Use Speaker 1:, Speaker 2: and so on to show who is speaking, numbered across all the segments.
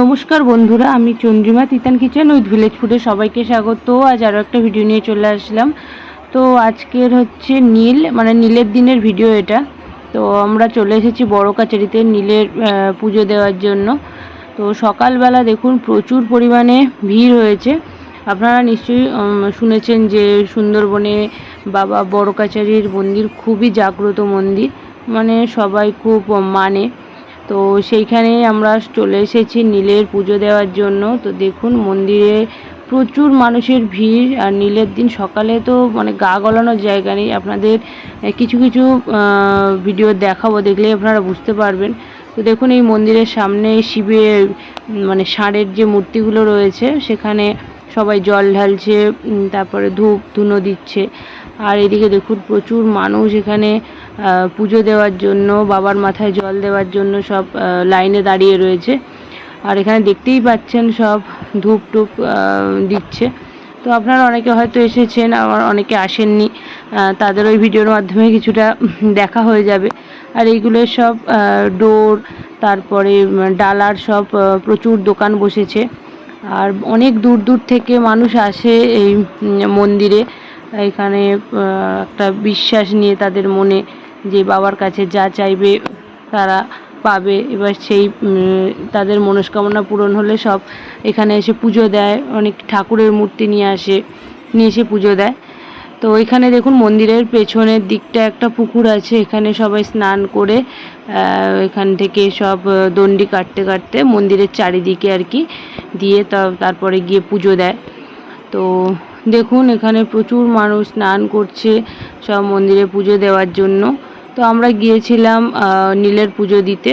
Speaker 1: নমস্কার বন্ধুরা, আমি Chandrima Titan kitchen with village ফুডে সবাইকে স্বাগত। আজ আরও একটা ভিডিও নিয়ে চলে আসলাম। তো আজকের হচ্ছে নীল মানে নীলের দিনের ভিডিও এটা। তো আমরা চলে এসেছি বড় কাচারিতে নীলের পুজো দেওয়ার জন্য। তো সকালবেলা দেখুন প্রচুর পরিমাণে ভিড় হয়েছে। আপনারা নিশ্চয়ই শুনেছেন যে সুন্দরবনে বাবা বড় কাচারির মন্দির খুবই জাগ্রত মন্দির। মানে সবাই খুব মানে তো সেইখানেই আমরা চলে এসেছি নীলের পুজো দেওয়ার জন্য। তো দেখুন, মন্দিরে প্রচুর মানুষের ভিড়, আর নীলের দিন সকালে তো মানে গা গলানোর জায়গা নেই। আপনাদের কিছু কিছু ভিডিও দেখাবো দেখলে আপনারা বুঝতে পারবেন। তো দেখুন, এই মন্দিরের সামনে শিবের মানে ষাঁড়ের যে মূর্তিগুলো রয়েছে, সেখানে সবাই জল ঢালছে তারপরে ধূপ ধুনো দিচ্ছে। আর এদিকে দেখুন, প্রচুর মানুষ এখানে পুজো দেওয়ার জন্য, বাবার মাথায় জল দেওয়ার জন্য সব লাইনে দাঁড়িয়ে রয়েছে। আর এখানে দেখতেই পাচ্ছেন সব ধূপ টুপ দিচ্ছে। তো আপনারা অনেকে হয়তো এসেছেন, আবার অনেকে আসেননি। তাদের ওই ভিডিওর মাধ্যমে কিছুটা দেখা হয়ে যাবে। আর এইগুলো সব ডোর, তারপরে ডালার সব প্রচুর দোকান বসেছে। আর অনেক দূর দূর থেকে মানুষ আসে এই মন্দিরে। এখানে একটা বিশ্বাস নিয়ে তাদের মনে যে বাবার কাছে যা চাইবে তারা পাবে। এবার সেই তাদের মনস্কামনা পূরণ হলে সব এখানে এসে পুজো দেয়, অনেক ঠাকুরের মূর্তি নিয়ে আসে, নিয়ে এসে পুজো দেয়। তো এখানে দেখুন মন্দিরের পেছনের দিকটা একটা পুকুর আছে, এখানে সবাই স্নান করে এখান থেকে সব দণ্ডি কাটতে কাটতে মন্দিরের চারিদিকে আর কি দিয়ে তারপরে গিয়ে পুজো দেয়। তো দেখুন এখানে প্রচুর মানুষ স্নান করছে সব মন্দিরে পুজো দেওয়ার জন্য। তো আমরা গিয়েছিলাম নীলের পুজো দিতে।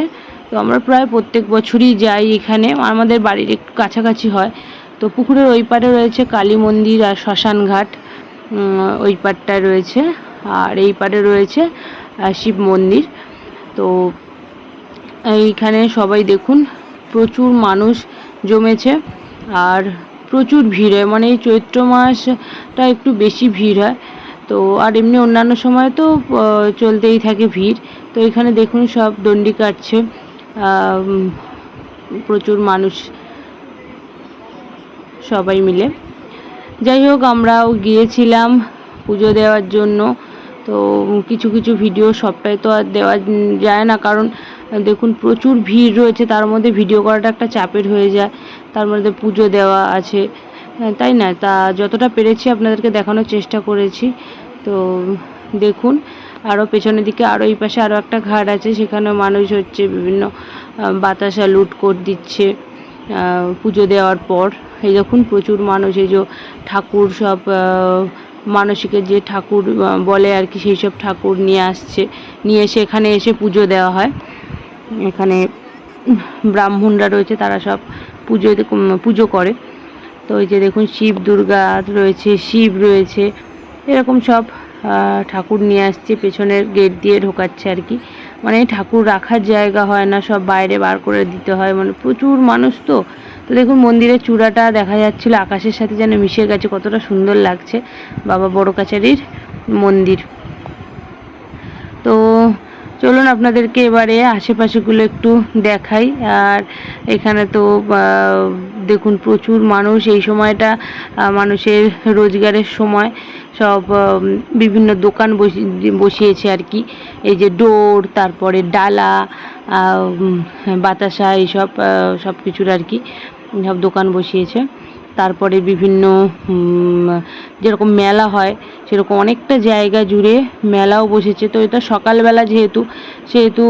Speaker 1: তো আমরা প্রায় প্রত্যেক বছরই যাই এখানে। আমাদের বাড়ির একটু কাছাকাছি হয়। তো পুকুরের ওই পারে রয়েছে কালী মন্দির আর শ্মশান ঘাট। ওই পারটায় রয়েছে। আর এই পারে রয়েছে শিব মন্দির। তো এইখানে সবাই দেখুন, প্রচুর মানুষ জমেছে আর প্রচুর ভিড় হয়। মানে এই চৈত্র মাসটা একটু বেশি ভিড় হয়। তো আর এমনি অন্যান্য সময় তো চলতেই থাকে ভিড়। তো এখানে দেখুন সব দণ্ডি কাটছে। প্রচুর মানুষ সবাই মিলে। যাই হোক, আমরাও গিয়েছিলাম পুজো দেওয়ার জন্য। তো কিছু কিছু ভিডিও সবটাই তো আর দেওয়া যায় না, কারণ দেখুন প্রচুর ভিড় রয়েছে। তার মধ্যে ভিডিও করাটা একটা চাপের হয়ে যায়। তার মধ্যে পুজো দেওয়া আছে। তাই না? তা যতটা পেরেছি আপনাদেরকে দেখানোর চেষ্টা করেছি। তো দেখুন আরও পেছনের দিকে আরও এই পাশে আরও একটা ঘাট আছে সেখানে মানুষ হচ্ছে বিভিন্ন বাতাসা লুট করে দিচ্ছে পুজো দেওয়ার পর। এই দেখুন, প্রচুর মানুষ, এই যে ঠাকুর সব মানসিকের যে ঠাকুর বলে আর কি, সেই সব ঠাকুর নিয়ে আসছে। নিয়ে এসে এখানে এসে পুজো দেওয়া হয়। এখানে ব্রাহ্মণরা রয়েছে, তারা সব পুজো পুজো করে। তো ওই যে দেখুন শিব, দুর্গা রয়েছে, শিব রয়েছে। এরকম সব ঠাকুর নিয়ে আসছে, পেছনের গেট দিয়ে ঢোকাচ্ছে আর কি। মানে ঠাকুর রাখার জায়গা হয় না, সব বাইরে বার করে দিতে হয়। মানে প্রচুর মানুষ তো। তো দেখুন মন্দিরের চূড়াটা দেখা যাচ্ছিল, আকাশের সাথে যেন মিশে গেছে, কতটা সুন্দর লাগছে। বাবা বড় কাছারির মন্দির। তো চলুন আপনাদেরকে এবারে আশেপাশেগুলো একটু দেখাই। আর এখানে তো দেখুন, প্রচুর মানুষ এই সময়টা মানুষের রোজগারের সময় সব বিভিন্ন দোকান বসি- বসিয়েছে আর কি। এই যে ডোর, তারপরে ডালা বাতাসা, এইসব সব কিছুর আর কি সব দোকান বসিয়েছে। তারপরে বিভিন্ন যেরকম মেলা হয়, সেরকম অনেকটা জায়গা জুড়ে মেলাও বসেছে। তো এটা সকালবেলা যেহেতু, সেহেতু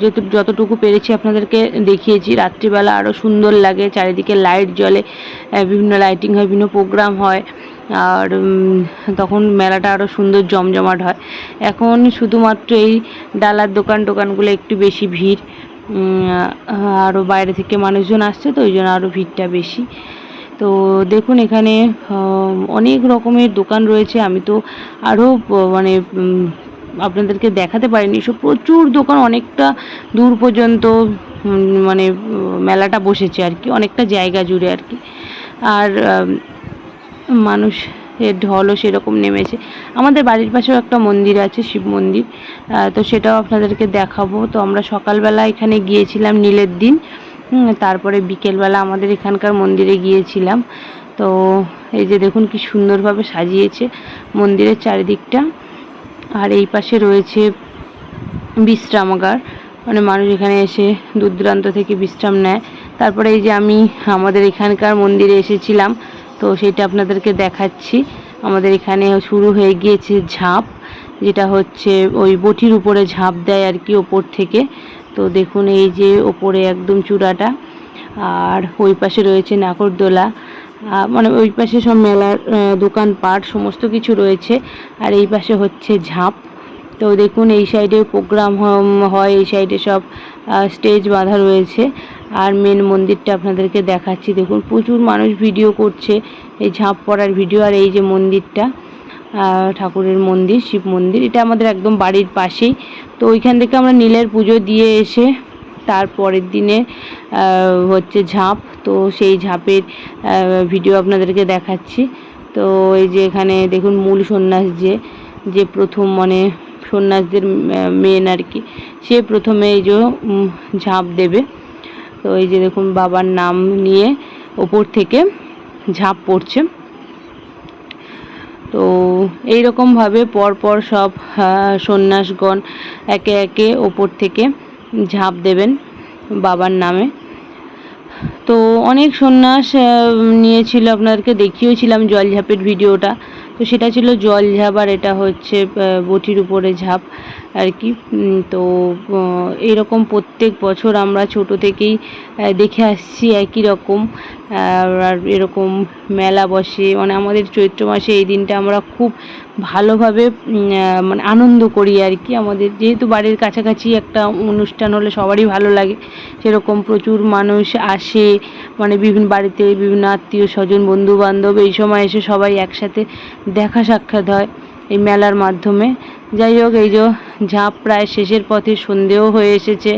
Speaker 1: যেহেতু যতটুকু পেরেছি আপনাদেরকে দেখিয়েছি, রাত্রিবেলা আরও সুন্দর লাগে, চারিদিকে লাইট জ্বলে বিভিন্ন লাইটিং হয়, বিভিন্ন প্রোগ্রাম হয়, আর তখন মেলাটা আরও সুন্দর জমজমাট হয়। এখন শুধুমাত্র এই ডালার দোকান টোকানগুলো একটু বেশি ভিড় আরও বাইরে থেকে মানুষজন আসছে, তো ওই জন্য আরও ভিড়টা বেশি। তো দেখুন, এখানে অনেক রকমের দোকান রয়েছে। আমি তো আরও মানে আপনাদেরকে দেখাতে পারিনি। সব প্রচুর দোকান, অনেকটা দূর পর্যন্ত মানে মেলাটা বসেছে আর কি, অনেকটা জায়গা জুড়ে আর কি। আর মানুষ এর ঢলও সেরকম নেমেছে। আমাদের বাড়ির পাশেও একটা মন্দির আছে, শিব মন্দির। তো সেটাও আপনাদেরকে দেখাবো। তো আমরা সকালবেলা এখানে গিয়েছিলাম নীলের দিন। তারপরে বিকেলবেলা আমাদের এখানকার মন্দিরে গিয়েছিলাম। তো এই যে দেখুন কি সুন্দরভাবে সাজিয়েছে মন্দিরের চারিদিকটা। আর এই পাশে রয়েছে বিশ্রামাগার। মানে মানুষ এখানে এসে দূর দূরান্ত থেকে বিশ্রাম নেয়। তারপরে এই যে আমি আমাদের এখানকার মন্দিরে এসেছিলাম, তো সেটা আপনাদেরকে দেখাচ্ছি। আমাদের এখানে শুরু হয়ে গিয়েছে ঝাঁপ, যেটা হচ্ছে ওই বটির উপরে ঝাঁপ দেয় আর কি ওপর থেকে। তো দেখুন, এই যে ওপরে একদম চূড়াটা, আর ওই পাশে রয়েছে নাগরদোলা মানে ওই পাশে সব মেলার দোকানপাট, সমস্ত কিছু রয়েছে, আর এই পাশে হচ্ছে ঝাঁপ। তো দেখুন, এই সাইডে প্রোগ্রাম হয়, এই সাইডে সব স্টেজ বাঁধা রয়েছে, আর মেন মন্দিরটা আপনাদেরকে দেখাচ্ছি। দেখুন, প্রচুর মানুষ ভিডিও করছে, এই ঝাঁপ পড়ার ভিডিও, আর এই যে মন্দিরটা। ঠাকুরের মন্দির, শিব মন্দির। এটা আমাদের একদম বাড়ির পাশেই। তো ওইখান থেকে আমরা নীলের পুজো দিয়ে এসে তারপরের দিনে হচ্ছে ঝাঁপ। তো সেই ঝাঁপের ভিডিও আপনাদেরকে দেখাচ্ছি। তো এই যে এখানে দেখুন মূল সন্ন্যাস যে যে প্রথম মানে সন্ন্যাসদের মেন আর কি, সে প্রথমে এই যে ঝাঁপ দেবে। তো এই যে দেখুন বাবার নাম নিয়ে ওপর থেকে ঝাঁপ পড়ছে। তো এই রকমভাবে পরপর সব সন্ন্যাসগণ একে একে ওপর থেকে ঝাঁপ দেবেন বাবার নামে। তো অনেক সন্ন্যাস নিয়েছিল আপনাদেরকে দেখিয়েছিলাম জল ঝাঁপের ভিডিওটা। তো সেটা ছিল জল ঝাঁপ আর এটা হচ্ছে বটির উপরে ঝাঁপ আর কি। তো আহ, এইরকম প্রত্যেক বছর আমরা ছোট থেকেই দেখে আসছি একই রকম। আর এরকম মেলা বসে মানে আমাদের চৈত্র মাসে এই দিনটা আমরা খুব ভালোভাবে মানে আনন্দ করি আর কি। আমাদের যেহেতু বাড়ির কাছাকাছি একটা অনুষ্ঠান হলে সবারই ভালো লাগে সেরকম প্রচুর মানুষ আসে মানে বিভিন্ন বাড়িতে বিভিন্ন আত্মীয় স্বজন বন্ধু বান্ধব এই সময় এসে সবাই একসাথে দেখা সাক্ষাৎ হয় এই মেলার মাধ্যমে। যাই হোক, এই যে ঝাঁপ প্রায় শেষের পথে সন্ধেও হয়ে এসেছে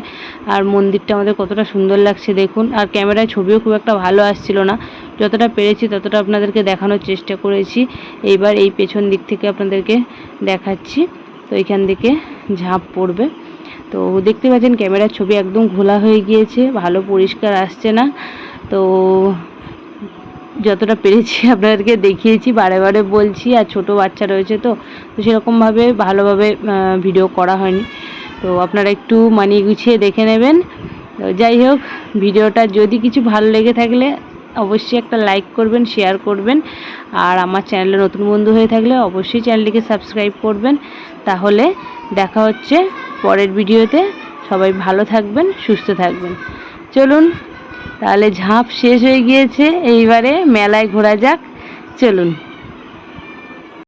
Speaker 1: আর মন্দিরটা আমাদের কতটা সুন্দর লাগছে দেখুন। আর ক্যামেরায় ছবিও খুব একটা ভালো আসছিল না, যতটা পেরেছি ততটা আপনাদেরকে দেখানোর চেষ্টা করেছি। এইবার এই পেছন দিক থেকে আপনাদেরকে দেখাচ্ছি। তো এখান থেকে ঝাঁপ পড়বে। তো দেখতে পাচ্ছেন ক্যামেরার ছবি একদম ঘোলা হয়ে গিয়েছে, ভালো পরিষ্কার আসছে না। তো যতটা পেরেছি আপনাদেরকে দেখিয়েছি, বারে বারে বলছি, আর ছোট বাচ্চা রয়েছে তো তো সেরকমভাবে ভালোভাবে ভিডিও করা হয়নি। তো আপনারা একটু মানিয়ে গুছিয়ে দেখে নেবেন। তো যাই হোক, ভিডিওটা যদি কিছু ভালো লেগে থাকলে অবশ্যই একটা লাইক করবেন শেয়ার করবেন। আর আমার চ্যানেলে নতুন বন্ধু হয়ে থাকলে অবশ্যই চ্যানেলটিকে সাবস্ক্রাইব করবেন। তাহলে দেখা হচ্ছে পরের ভিডিওতে সবাই ভালো থাকবেন, সুস্থ থাকবেন। চলুন তাহলে ঝাঁপ শেষ হয়ে গিয়েছে এইবারে মেলায় ঘোরা যাক। চলুন।